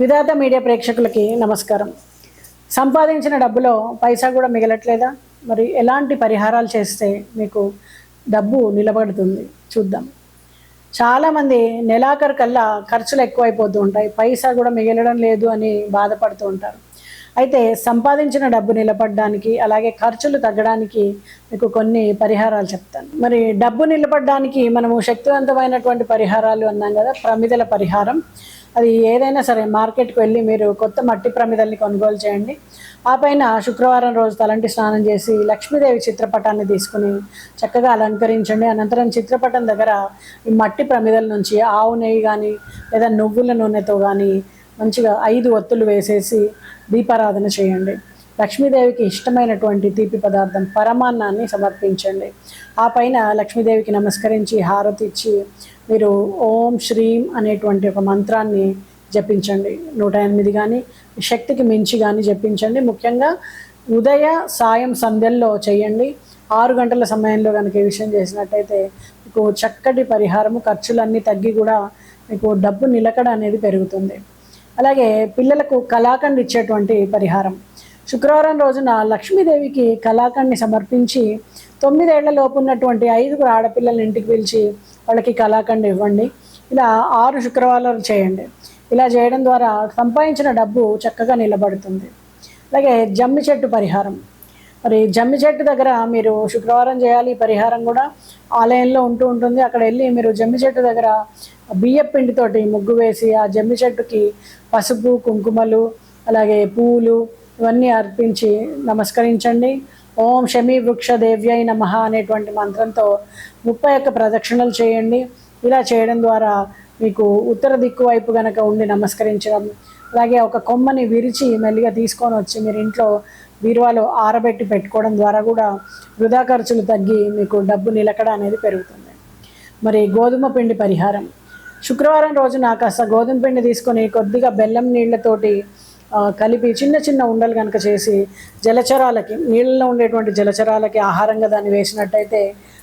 విధాత media ప్రేక్షకులకి నమస్కారం. సంపాదించిన డబ్బులో పైసా కూడా మిగలట్లేదా? మరి ఎలాంటి పరిహారాలు చేస్తే మీకు డబ్బు నిలబడుతుంది? చూద్దాం. చాలామంది నెలాఖరు కల్లా ఖర్చులు ఎక్కువైపోతూ ఉంటాయి. పైసా కూడా మిగలడం లేదు అని బాధపడుతూ ఉంటారు. అయితే సంపాదించిన డబ్బు నిలబడడానికి అలాగే ఖర్చులు తగ్గడానికి మీకు కొన్ని పరిహారాలు చెప్తాను. మరి డబ్బు నిలబడడానికి మనము శక్తివంతమైనటువంటి పరిహారాలు అన్నాం కదా ప్రమిదల పరిహారం. అది ఏదైనా సరే మార్కెట్కి వెళ్ళి మీరు కొత్త మట్టి ప్రమిదల్ని కొనుగోలు చేయండి. ఆ పైన శుక్రవారం రోజు తలంటి స్నానం చేసి లక్ష్మీదేవి చిత్రపటాన్ని తీసుకుని చక్కగా అలంకరించండి. అనంతరం చిత్రపటం దగ్గర ఈ మట్టి ప్రమిదల నుంచి ఆవు నెయ్యి కానీ లేదా నువ్వుల నూనెతో కానీ మంచిగా ఐదు ఒత్తులు వేసేసి దీపారాధన చేయండి. లక్ష్మీదేవికి ఇష్టమైనటువంటి తీపి పదార్థం పరమాన్నాన్ని సమర్పించండి. ఆ పైన లక్ష్మీదేవికి నమస్కరించి హారతి ఇచ్చి మీరు ఓం శ్రీం అనేటువంటి ఒక మంత్రాన్ని జపించండి. నూట ఎనిమిది కానీ శక్తికి మించి కానీ జపించండి. ముఖ్యంగా ఉదయ సాయం సంధ్యల్లో చేయండి. ఆరు గంటల సమయంలో కనుక ఈ విషయం చేసినట్టయితే మీకు చక్కటి పరిహారము ఖర్చులన్నీ తగ్గి కూడా మీకు డబ్బు నిలకడ అనేది పెరుగుతుంది. అలాగే పిల్లలకు కళాఖండ్ ఇచ్చేటువంటి పరిహారం. శుక్రవారం రోజున లక్ష్మీదేవికి కళాఖండ్ని సమర్పించి తొమ్మిదేళ్ళ లోపు ఉన్నటువంటి ఐదుగురు ఆడపిల్లల్ని ఇంటికి పిలిచి వాళ్ళకి కళాఖండ్ ఇవ్వండి. ఇలా ఆరు శుక్రవారాలు చేయండి. ఇలా చేయడం ద్వారా సంపాదించిన డబ్బు చక్కగా నిలబడుతుంది. అలాగే జమ్మి చెట్టు పరిహారం. మరి జమ్మి చెట్టు దగ్గర మీరు శుక్రవారం చేయాలి పరిహారం కూడా ఆలయంలో ఉంటూ ఉంటుంది. అక్కడ వెళ్ళి మీరు జమ్మి చెట్టు దగ్గర బియ్యపు పిండితోటి ముగ్గు వేసి ఆ జమ్మి చెట్టుకి పసుపు కుంకుమలు అలాగే పూలు ఇవన్నీ అర్పించి నమస్కరించండి. ఓం శమీ వృక్ష దేవ్యై నమ అనేటువంటి మంత్రంతో ముప్పై యొక్క ప్రదక్షిణలు చేయండి. ఇలా చేయడం ద్వారా మీకు ఉత్తర దిక్కు వైపు గనక ఉండి నమస్కరించడం అలాగే ఒక కొమ్మని విరిచి మెల్లిగా తీసుకొని వచ్చి మీరు ఇంట్లో బీరువాలో ఆరబెట్టి పెట్టుకోవడం ద్వారా కూడా వృధా ఖర్చులు తగ్గి మీకు డబ్బు నిలకడ అనేది పెరుగుతుంది. మరి గోధుమ పిండి పరిహారం. శుక్రవారం రోజున కాస్త గోధుమ పిండి తీసుకొని కొద్దిగా బెల్లం నీళ్ళతోటి కలిపి చిన్న చిన్న ఉండలు కనుక చేసి జలచరాలకి నీళ్ళలో ఉండేటువంటి జలచరాలకి ఆహారంగా దాన్ని వేసినట్టయితే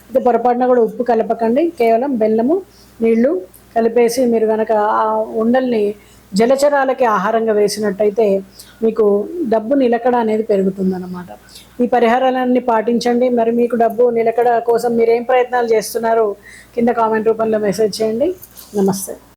ఇది పొరపాటున కూడా ఉప్పు కలపకండి. కేవలం బెల్లము నీళ్ళు కలిపేసి మీరు కనుక ఆ ఉండల్ని జలచరాలకి ఆహారంగా వేసినట్టయితే మీకు డబ్బు నిలకడ అనేది పెరుగుతుందన్నమాట. ఈ పరిహారాలన్నీ పాటించండి. మరి మీకు డబ్బు నిలకడ కోసం మీరు ఏం ప్రయత్నాలు చేస్తున్నారు కింద కామెంట్ రూపంలో మెసేజ్ చేయండి. నమస్తే.